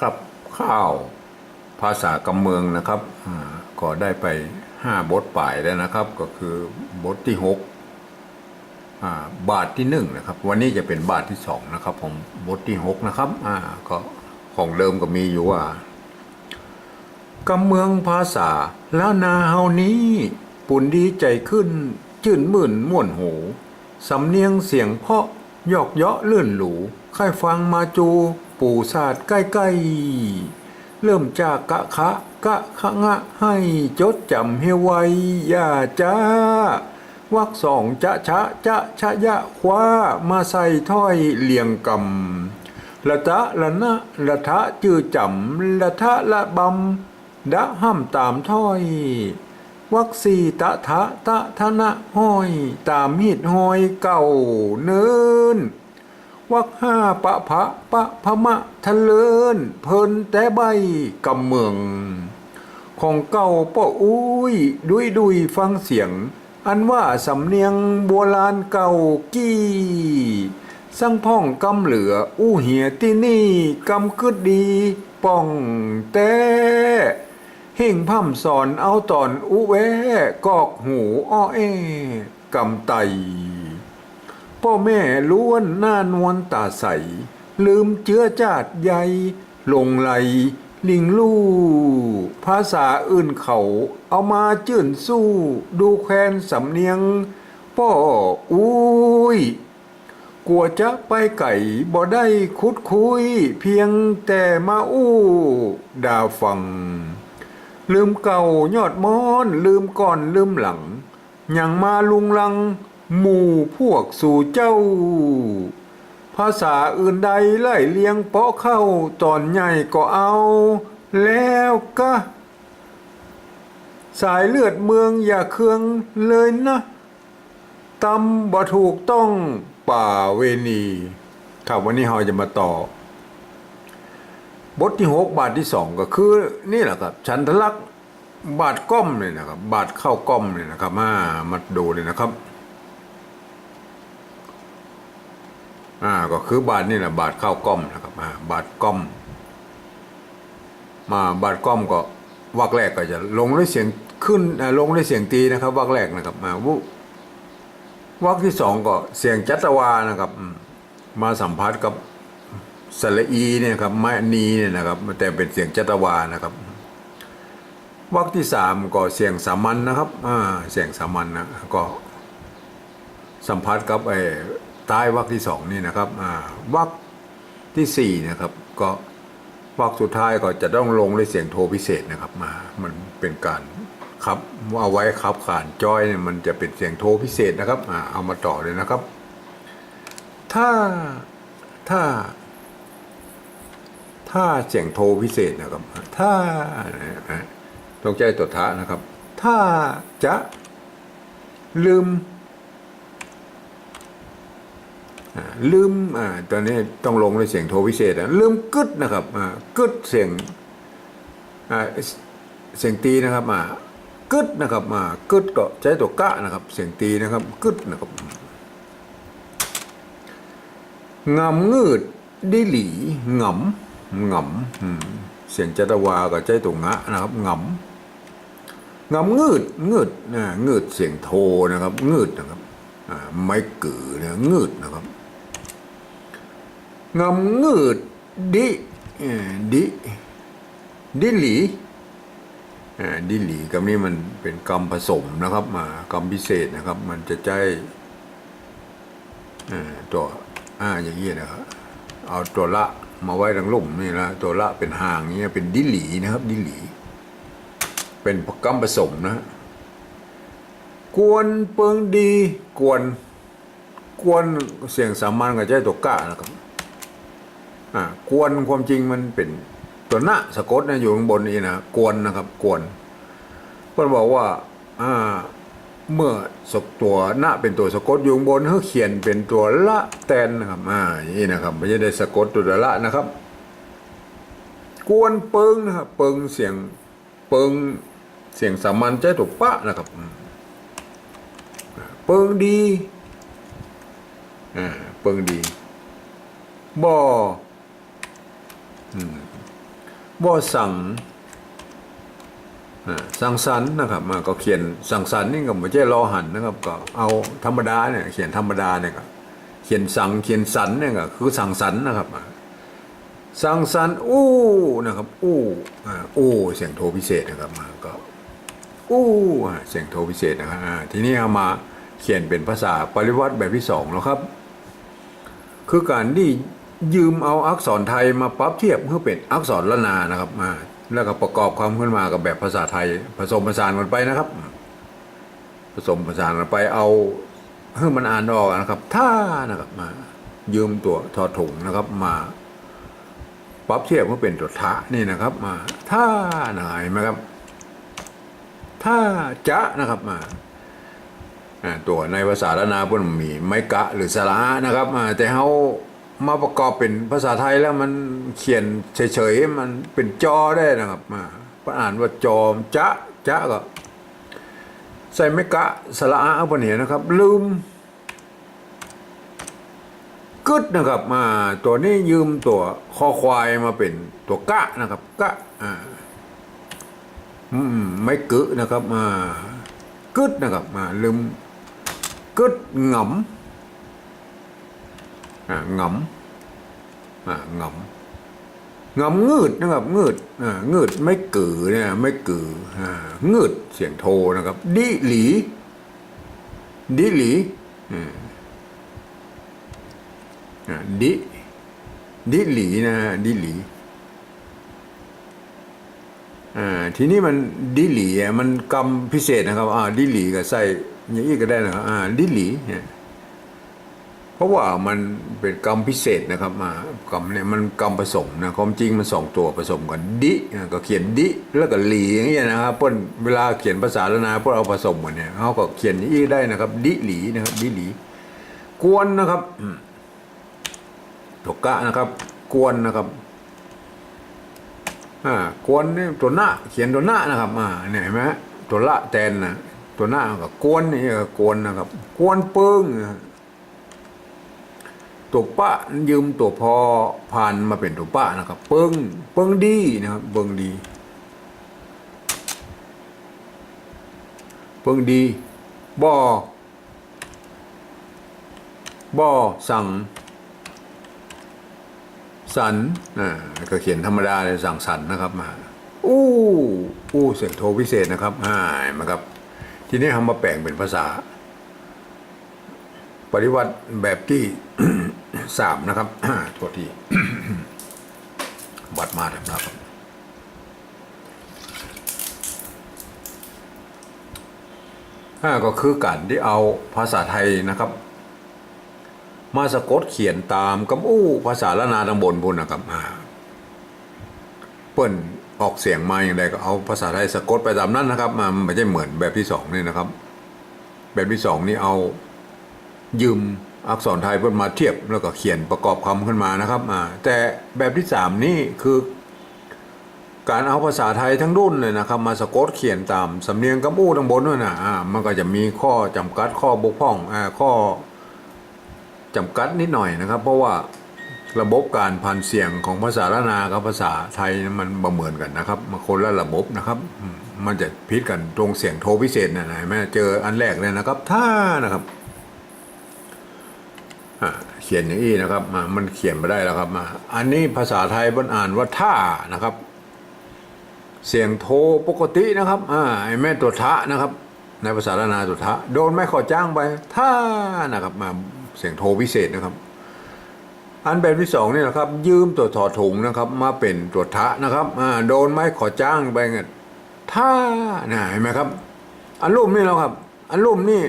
ครับข้าวภาษากำเมืองนะครับอ่าก็ได้ไปห้าบทป่ายแล้วนะครับ ก็คือบทที่หกบาทที่หนึ่งนะครับ วันนี้จะเป็นบาทที่สองนะครับผมบทที่หกนะครับก็ของเดิมก็มีอยู่ว่ากำเมืองภาษาแล้วนาเฮานี้ปุ่นดีใจขึ้นจื่นมื่นม่วนหูสำเนียงเสียงเพาะหยอกเยาะเลื่อนหลูค่ายฟังมาจู ปู่ศาสตร์ใกล้ๆ เริ่มจากกะคะกะคะงะให้จดจำให้ไวอย่าจ้าวักสองจะชะจะชะยะคว้ามาใส่ถ้อยเลียงกำละตะละนะละทะจือจำละทะละบำดะห้ำตามถ้อย วักสีตะทะตะทะนะห้อย ตามมีดห้อยเก่าเนิน วักห้าปะพะปะพะมะทะเลิน เพิ่นแต่ใบกำเมือง ของเก่าป้ออุ้ยดุยดุยฟังเสียง อันว่าสำเนียงโบราณเก่ากี้สังพ่องกำเหลือ อู้เหียที่นี่กำกึดดีป้องแต่เฮ่งพ่ำสอนเอาตอนอุแวกอกหูอ้อแอกำไต พ่อแม่ล้วนหน้านวลตาใส ลืมเจื้อจาดใยลงไหลลิงลู่ภาษาอื่นเขาเอามาจื่นสู้ ดูแควนสำเนียงป้ออุ้ยกลัวจะไปไก่บ่ได้คุดคุย เพียงแต่มาอู้ดาฟัง ลืมเก่ายอดม้อน ลืมก่อนลืมหลังยังมาลุงลัง หมู่พวกสู่เจ้า ภาษาอื่นใดไล่เลียงเปาะเข้าตอนใหญ่ก็เอา แล้วก็ สายเลือดเมืองอย่าเคืองเลยนะตำบ่ถูกต้องป่าเวณีครับวันนี้เราจะมาต่อ บทที่หกบาทที่สองก็คือ นี่แหละครับ ฉันทลักษณ์บาทก้อมเลยนะครับ บาทเข้าก้อมเลยนะครับ มามาดูเลยนะครับ อ่าก็คือบาทนี่แหละบาทเข้าก้อมนะครับอ่าบาทก้อม มาบาทก้อมก็วักแรกก็จะลงด้วยเสียงขึ้นลงด้วยเสียงตีนะครับวักแรกนะครับมาวุวักที่สองก็เสียงจัตวานะครับ มาสัมผัสกับสระอีเนี่ยครับไม้นีเนี่ยนะครับแต่เป็นเสียงจัตวานะครับวรรคที่สามก็เสียงสามัญนะครับอ่าเสียงสามัญนะก็สัมผัสกับไอ ใต้วรรคที่สองนี่นะครับวรรคที่สี่นะครับก็วรรคสุดท้ายก็จะต้องลงด้วยเสียงโทพิเศษนะครับมามันเป็นการครับเอาไว้ครับขานจอยเนี่ยมันจะเป็นเสียงโทพิเศษนะครับอเอามาต่อเลยนะครับ ถ้าถ้า ถ้าเสียงโทรพิเศษนะครับ ถ้าต้องใจตัวท้านะครับ ถ้าจะลืมอ่า ลืมอ่าตอนนี้ต้องลงด้วยเสียงโทรพิเศษนะลืมกึดนะครับอ่ากึดเสียงอ่าเสียงตีนะครับอ่ากึดนะครับอ่ากึดก็ใช้ตัวกะนะครับ เสียงตีนะครับกึดนะครับงำงืดดิหลีงำงำเสียงจัตวากับใจตัวงะนะครับงำงำงืดงืดนะงืดเสียงโทนะครับงืดนะครับไม่กือนะงืดนะครับ งำงืดดิดิดิหลี่ดิหลีกับนี้มันเป็นกรรมผสมนะครับมากรรมพิเศษนะครับ มันจะใจอ่ตัวอ่าอย่างนี้นะครับเอาตัวละมาไว้ดังลุ่มนี่นะตัวละเป็นหางเงี้ยเป็นดิหลีนะครับ ดิหลี เป็นกำผสมนะ กวนเปิงดี กวน กวนเสียงสามัญกับใจตัวกะนะครับ อ่ากวนความจริงมันเป็นตัวหน้าสะกดนะอยู่ข้างบนนี่นะกวนนะครับกวนเพื่อนบอกว่าอ่าเมื่อสกตัวหน้าเป็นตัวสะกดอยู่ข้างบนเขาเขียนเป็นตัวละแตนนะครับอ่าอย่างนี้นะครับไม่ใช่ได้สะกดตัวละนะครับ กวนเปิงนะครับเปิงเสียงเปิงเสียงสามัญใจถูกปะนะครับเปิงดีอ่าเปิงดีบ่อ บ่สั่งสังสรรค์นะครับมาก็เขียนสังสรรค์นี่ก็ไม่ใช่รอหันนะครับก็เอาธรรมดาเนี่ยเขียนธรรมดาเนี่ยก็เขียนสังเขียนสันเนี่ยก็คือสังสรรค์นะครับสังสรรค์อู้นะครับอู้อ่าอู้เสียงโทพิเศษนะครับมาก็อู้เสียงโทพิเศษนะครับทีนี้เอามาเขียนเป็นภาษาปริวัติแบบที่สองแล้วครับ คือการที่ ยืมเอาอักษรไทยมาปรับเทียบเพื่อเป็นอักษรละนานะครับมาแล้วก็ประกอบความขึ้นมากับแบบภาษาไทย ผสมผสานกันไปนะครับ ผสมผสานกันไปเอาให้มันอ่านออกนะครับ ถ้านะครับมา ยืมตัวทอถุงนะครับมาปรับเทียบเพื่อเป็นตัวทะนี่นะครับ มา ถ้านะเห็นไหมครับ ถ้าจะนะครับมาตัวในภาษาละนาเพิ่นมีไม้กะหรือสระนะครับอ่าแต่เขา มาประกอบเป็นภาษาไทยแล้วมันเขียนเฉยๆมันเป็นจอได้นะครับมาอ่านว่าจอมจะจะก็ใส่ไม้กะสระเอาปนเนียนะครับ ลืมกึดนะครับมาตัวนี้ยืมตัวคอควายมาเป็นตัวกะนะครับกะอ่าอืมไม่กึนะครับมากึดนะครับมาลืมกึดงำอ่า งำอ่าหงำหงำงืดนะครับงืดอ่างืดไม่กือเนี่ยไม่กืออ่างืดเสียงโทนะครับ ดิหลีดิหลีอ่าอ่าดิดิหลีนะดิหลีอ่าทีนี้มันดิหลีอะมันกรรมพิเศษนะครับ อ่าดิหลีก็ใส่อย่างนี้ก็ได้นะครับอ่าดิหลีเนี่ย เพราะว่ามันเป็นกรรมพิเศษนะครับมากรรมเนี่ยมันกรรมผสมนะความจริงมันสองตัวผสมกันดิก็เขียนดิแล้วก็หลีอย่างเงี้ยนะครับเพิ่นเวลาเขียนภาษาละนาพิ่นเอาผสมกันเนี่ยเขาก็เขียนอีได้นะครับ ดิหลีนะครับ ดิหลี กวนนะครับอืมตกกะนะครับ กวนนะครับอ่ากวนนี่ตัวหน้าเขียนตัวหน้านะครับอ่าเนี่ยเห็นไหมตัวละแทนนะตัวหน้ากับกวนนี่ก็กวนนะครับ กวนเปิ้งนะ ตัวปะยืมตัวพอผ่านมาเป็นตัวปะนะครับ เปิงเปิงดีนะครับเปิงดีเปิงดีบอบอสั่ง สันอ่าก็เขียนธรรมดาเลยสั่งสันนะครับมาอู้อู้เสียงโทพิเศษนะครับอ่าเห็นไหมครับ ทีนี้ทำมาแปลงเป็นภาษา ปริวัติแบบที่ สามนะครับตัวที่บัดมาทำนะครับอ่าก็คือการที่เอาภาษาไทยนะครับ มาสะกดเขียนตามกับอู้ภาษาละนาดังบนพุ่นนะครับเปิ้นออกเสียงมาอย่างไรก็เอาภาษาไทยสะกดไปตามนั้นนะครับมามันไม่ใช่เหมือนแบบที่สองนี่นะครับ แบบที่สองนี่เอายืม อักษรไทยเพิ่นมาเทียบแล้วก็เขียนประกอบคำขึ้นมานะครับแต่แบบที่สามนี่คือการเอาภาษาไทยทั้งรุ่นเลยนะครับ มาสะกดเขียนตามสำเนียงกับอู้ดังบนด้วยนะอ่ามันก็จะมีข้อจำกัดข้อบกพร่องอ่าข้อจำกัดนิดหน่อยนะครับ เพราะว่าระบบการพันเสียงของภาษาละนากับภาษาไทยมันบ่เหมือนกันนะครับมันคนละระบบนะครับ มันจะพิดกันตรงเสียงโทพิเศษนะนะเห็นไหมเจออันแรกเลยนะครับถ้านะครับ เขียนอย่างนี้นะครับมามันเขียนมาได้แล้วครับมาอันนี้ภาษาไทยบนอ่านว่าท่านะครับ เสียงโทปกตินะครับอ่าไอ้แม่ตัวทะนะครับ ในภาษาละนาตัวทะโดนไม่ขอจ้างไปท่านะครับมาเสียงโทพิเศษนะครับ อันแบบที่สองนี่นะครับ ยืมตัวถอดถุงนะครับ มาเป็นตัวทะนะครับอ่าโดนไม่ขอจ้างไปเงี้ยท่านะเห็นไหมครับ อันรูปนี่แล้วครับ อันรูปนี่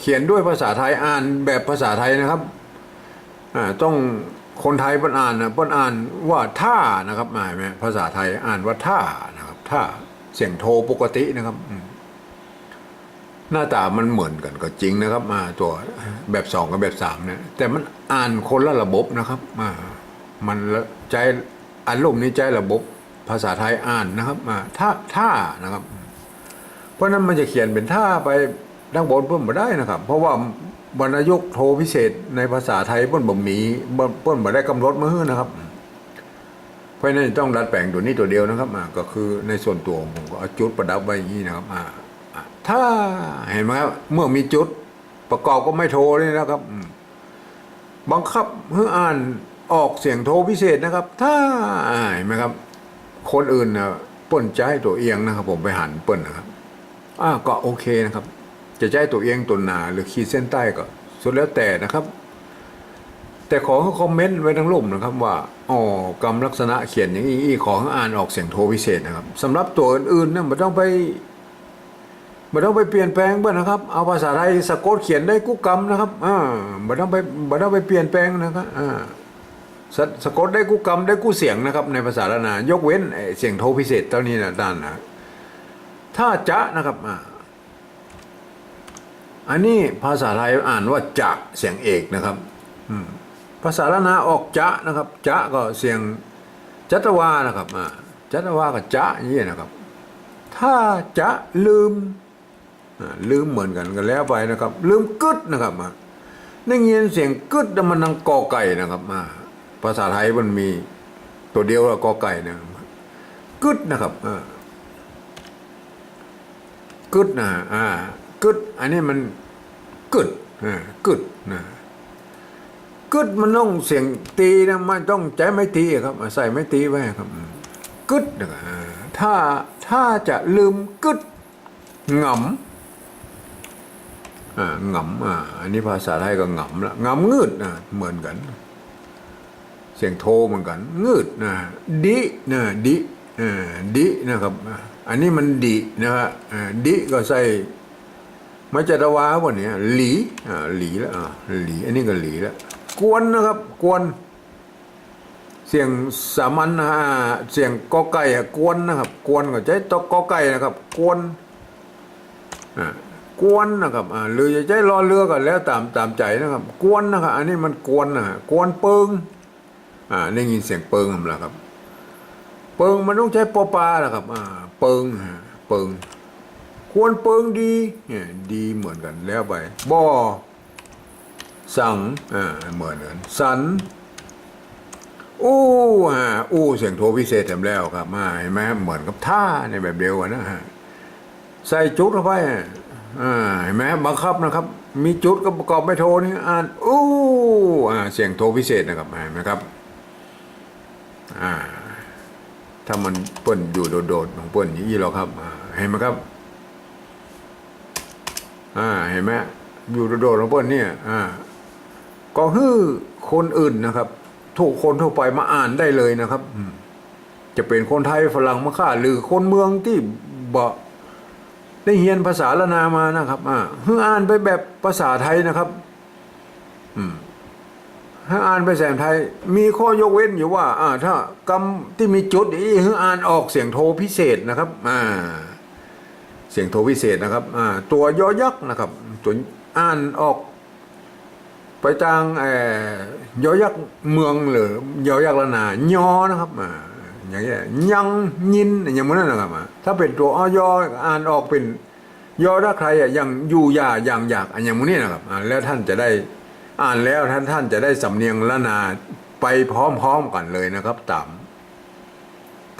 เขียนด้วยภาษาไทยอ่านแบบภาษาไทยนะครับต้องคนไทยเปิ้นอ่านนะเปิ้นอ่านว่าท่านะครับอ่าเห็นไหมภาษาไทยอ่านว่าท่านะครับท่าเสียงโทปกตินะครับหน้าตามันเหมือนกันก็จริงนะครับ มาตัวแบบสองกับแบบสามเนี่ยแต่มันอ่านคนละระบบนะครับมามันใจอารมณ์นี้ใจระบบภาษาไทยอ่านนะครับมาท่าท่านะครับ เพราะนั้นมันจะเขียนเป็นท่าไป ด้านบนเพิ่มมาได้นะครับ เพราะว่าบรรยกโทพิเศษในภาษาไทยเพิ่นบ่มีเพิ่นบ่ได้กำหนดมือนะครับเพราะนั้นต้องดัดแปลงตัวนี้ตัวเดียวนะครับก็คือในส่วนตัวผมก็เอาจุดประดับไว้อย่างนี้นะครับถ้าเห็นไหมครับเมื่อมีจุดประกอบก็ไม่โทรเลยนะครับบังคับให้อ่านออกเสียงโทรพิเศษนะครับ ถ้าเห็นไหมครับ คนอื่นนะเปิ้นให้ตัวเอียงนะครับ ผมไปหันเปิ้นนะครับอ่าก็โอเคนะครับ จะใช้ตัวเอียงตัวหนาหรือขีดเส้นใต้ก็สุดแล้วแต่นะครับ แต่ขอให้คอมเมนต์ไว้ทั้งรูปนะครับว่าอ๋อกรรมลักษณะเขียนอย่างนี้ขอให้อ่านออกเสียงโทพิเศษนะครับสำหรับตัวอื่นๆเนี่ยมันต้องไปมันต้องไปเปลี่ยนแปลงบ้างนะครับ เอาภาษาไทยสะกดเขียนได้กุกรรมนะครับอ่ามันต้องไปมันต้องไปเปลี่ยนแปลงนะครับอ่าสสะกดได้กุกรรมได้กู้เสียงนะครับ ในภาษาละนายกเว้นไอเสียงโทพิเศษเท่านี้นะด้านนะถ้าจะนะครับอ่า อันนี้ภาษาไทยอ่านว่าจะเสียงเอกนะครับภาษาละนาออกจะนะครับจะก็เสียงจัตวานะครับจัตวากับจะอย่างนี้นะครับ ถ้าจะลืมลืมเหมือนกันกันแล้วไปนะครับ ลืมกึดนะครับอ่าได้ยินเสียงกึดมันนังกอไก่นะครับอ่าภาษาไทยมันมีตัวเดียวว่ากอไก่นะกึดนะครับกึดนะอ่า กึดอันนี้มันกึดอ่ากึดนะกึดมันต้องเสียงตีนะมันต้องใจไม่ตีครับใส่ไม่ตีไว้ครับอืมกึดนะอ่าถ้าถ้าจะลืมกึดหงำอ่างำอ่าอันนี้ภาษาไทยก็งำละงำงืดนะเหมือนกัน เสียงโทเหมือนกันงืดนะดินะดิเอ่อดินะครับ อันนี้มันดินะฮะอ่าดิก็ใส่ มาจตวาวันนี้หลีอ่าหลีแล้วอ่าหลีอันนี้ก็หลีแล้วกวนนะครับ กวน เสียงสามัญฮะเสียงกอไก่อะกวนนะครับ กวนก็ใช้ตกอไก่นะครับ กวนอ่ากวนนะครับอ่าหรือจะใช้รอเรือก็แล้วตามตามใจนะครับ กวนนะครับ อันนี้มันกวนนะกวนเปิงอ่าได้ยินเสียงเปิงครับแล้วครับ เปิงมันต้องใช้ปอปลาแหละครับ อ่า เปิงฮะเปิง ควรเปิงดีเนี่ยดีเหมือนกันแล้วไปบ่อสั่งอ่าเหมือนกันสันอู้ฮะอู้เสียงโทพิเศษแถมแล้วครับมาเห็นไหมเหมือนกับท่าในแบบเดียวกันนะฮะใส่จุดเข้าไปอ่าเห็นไหมบังคับนะครับ มีจุดก็ประกอบไม่โทนี่อ่านอู้อ่าเสียงโทพิเศษนะครับเห็นไหมครับอ่าถ้ามันเปิ้นอยู่โดดๆของเปิ้นอย่างนี้หรอครับอ่าเห็นไหมครับ อ่าเห็นไหมอยู่โดดๆของเปิ้นเนี่ยอ่าก็ฮื้อคนอื่นนะครับทุกคนทั่วไปมาอ่านได้เลยนะครับจะเป็นคนไทยฝรั่งมาค่าหรือคนเมืองที่บ่ได้เรียนภาษาละนามานะครับอ่าฮื้ออ่านไปแบบภาษาไทยนะครับ อืมถ้าอ่านไปแสงไทย มีข้อยกเว้นอยู่ว่า อ่า ถ้ากรรมที่มีจุดอีคืออ่านออกเสียงโทพิเศษนะครับ อ่า เสียงโทพิเศษนะครับตัวยอยักษ์นะครับตัวอ่านออก ไปทางเอ่อยอยักษ์เมืองหรือยอยักษ์ละนายอนะครับอย่างเงี้ยยังยินอย่างนี้นนะครับถ้าเป็นตัวอยออ่านออกเป็นยอถ้าใครอะยังอยู่ยาอย่างอยากอันอย่างนี้นะครับแล้วท่านจะได้อ่านแล้วท่านท่านจะได้สำเนียงละนาไปพร้อมๆกันเลยนะครับตาม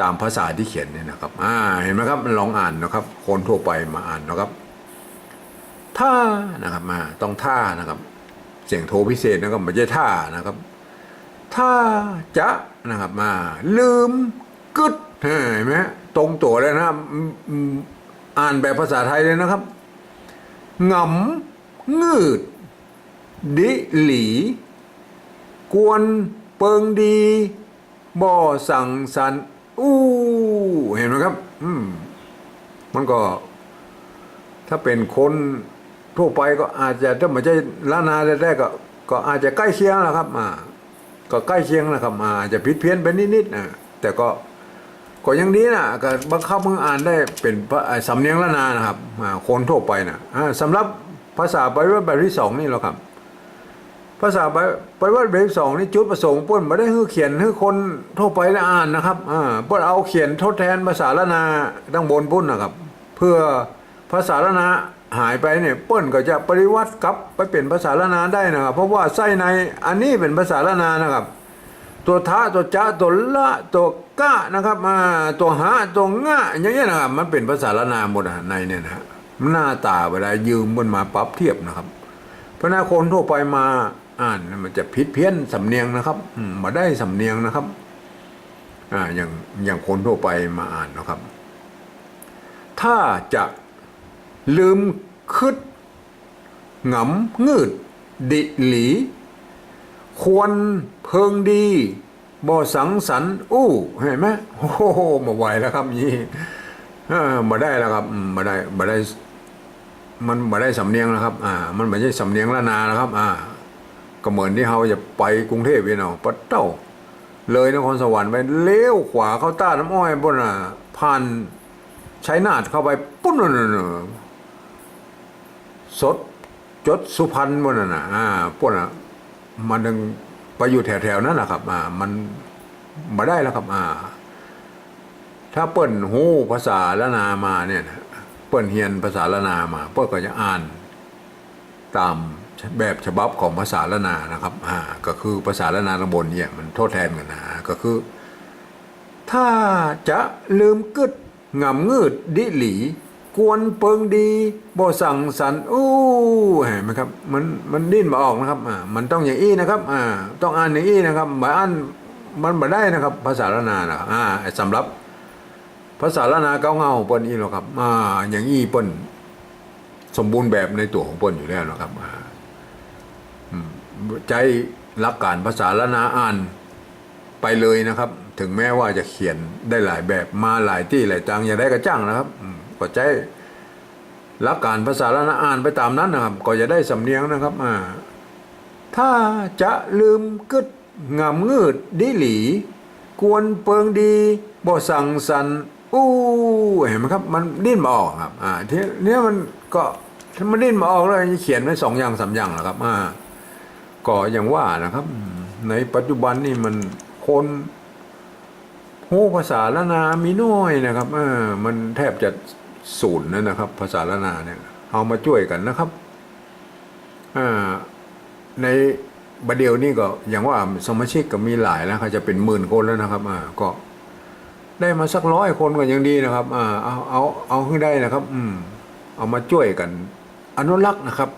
ตามภาษาที่เขียนเนี่ยนะครับ อ่า เห็นไหมครับลองอ่านนะครับ คนทั่วไปมาอ่านนะครับท่านะครับ มาต้องท่านะครับ เสียงโทพิเศษนะครับไม่ใช่ท่านะครับถ้าจะนะครับ มา ลืมกึดเห็นไหมตรงตัวเลยนะครับอ่านแบบภาษาไทยเลยนะครับงำงืด ดิหลี กวนเปิงดีบ่อสั่งสัน อู้เห็นไหมครับ อืม มันก็ ถ้าเป็นคนทั่วไปก็อาจจะถ้าไม่ใช่ล้านนาแรกๆก็ ก็อาจจะใกล้เคียงแหละครับอ่าก็ใกล้เคียงนะครับอาอาจจะผิดเพี้ยนไปนิดๆนะแต่ก็ก็ยังดีนะก็บังคับมืออ่านได้เป็นสำเนียงละนานะครับอ่าคนทั่วไปนะอ่าสำหรับภาษาไบเบิลแบบที่สองนี่แหละครับ ภาษาไบไบเบิลแบบที่สองนี่จุดประสงค์ป้นไม่ได้ให้เขียนให้คนทั่วไปได้อ่านนะครับอ่าป้นเอาเขียนทดแทนภาษาละนาตั้งบนปุ้นนะครับ เพื่อภาษาละนาหายไปเนี่ยป้นก็จะปริวัติกลับไปเป็นภาษาละนาได้นะครับ เพราะว่าไส้ในอันนี้เป็นภาษาละนานะครับ ตัวท้าตัวจ้าตัวละตัวก้านะครับอ่าตัวหาตัวง่าอย่างเงี้ยนะครับมันเป็นภาษาละนาหมดอะในเนี่ยนะหน้าตาเวลายืมมันมาปรับเทียบนะครับเพราะนาคนทั่วไปมา อ่านมันจะผิดเพี้ยนสำเนียงนะครับมาได้สำเนียงนะครับ อ่าอย่างอย่างคนทั่วไปมาอ่านนะครับ ถ้าจะลืมคึดหงำงืด ดิหลี ควรเพิงดีบ่สังสรร์อู้เห็นไหมโอ้โหมาไหวแล้วครับยี่มาได้แล้วครับมมาได้มาได้ มันมาได้สำเนียงแล้วครับ อ่า มันไม่ใช่สำเนียงละนาแล้วครับ อ่า ก็เหมือนที่เราจะไปกรุงเทพพี่น้องปัดเต้า เลยนครสวรรค์ไปเลี้ยวขวาเข้าต้าน้ำอ้อยบนอะผ่านชัยนาทเข้าไปปุ๊บนั่นน่ะสดจดสุพรรณบนน่ะอ่าพวกน่ะมันถึงไปอยู่แถวๆนั้นนะครับ อ่า มันมาได้แล้วครับ อ่า ถ้าเปิ้นหูภาษาละนามาเนี่ยเปิ้นเฮียนภาษาละนามาเปิ้นก็จะอ่านตาม แบบฉบับของภาษาละนานะครับอ่าก็คือภาษาละนาตำบลเนี่ยมันโทษแทนกันนะก็คือ ถ้าจะลืมกึดงำงืดดิหลีกวนเปิงดีบ่สั่งสรรค์อู้เห็นไหมครับมันมันดิ้นมาออกนะครับอ่ามันต้องอย่างอี้นะครับอ่าต้องอ่านอย่างอี้นะครับหมายอ่านมันมาได้นะครับ ภาษาละนานะอ่าสำหรับภาษาละนาเก้าเงาปนอีหรอกครับอ่าอย่างอี้ปนสมบูรณ์แบบในตัวของปนอยู่แล้วนะครับ อ่าใจรักการภาษาละนาอ่านไปเลยนะครับ ถึงแม้ว่าจะเขียนได้หลายแบบมาหลายที่หลายจังอย่างได้กระจ้างนะครับอืมก็ใจรักการภาษาละนาอ่านไปตามนั้นนะครับ ก็จะได้สำเนียงนะครับอ่าถ้าจะลืมกึดงำงืดดิหลี กวนเปิงดีบ่สั่งสันอู้เห็นไหมครับ มันดิ้นมาออกครับ อ่าทีนี้มันก็มันดิ้นมาออกแล้วจะเขียนไว้สองอย่างสามอย่างแหละครับ อ่า ก็อย่างว่านะครับ ในปัจจุบันนี่มันคนโหภาษาละนามีน้อยนะครับเออมันแทบจะศูนย์นั่นนะครับ ภาษาละนาเนี่ยเอามาช่วยกันนะครับอในบัดเดียวนี่ก็อย่างว่าสมาชิกก็มีหลายแล้วจะเป็นหมื่นคนแล้วนะครับอ่าก็ได้มาสักร้อยคนก็ยังดีนะครับอ่าเอาเอาเอาให้ได้นะครับ อืมเอามาช่วยกัน อนุรักษ์นะครับ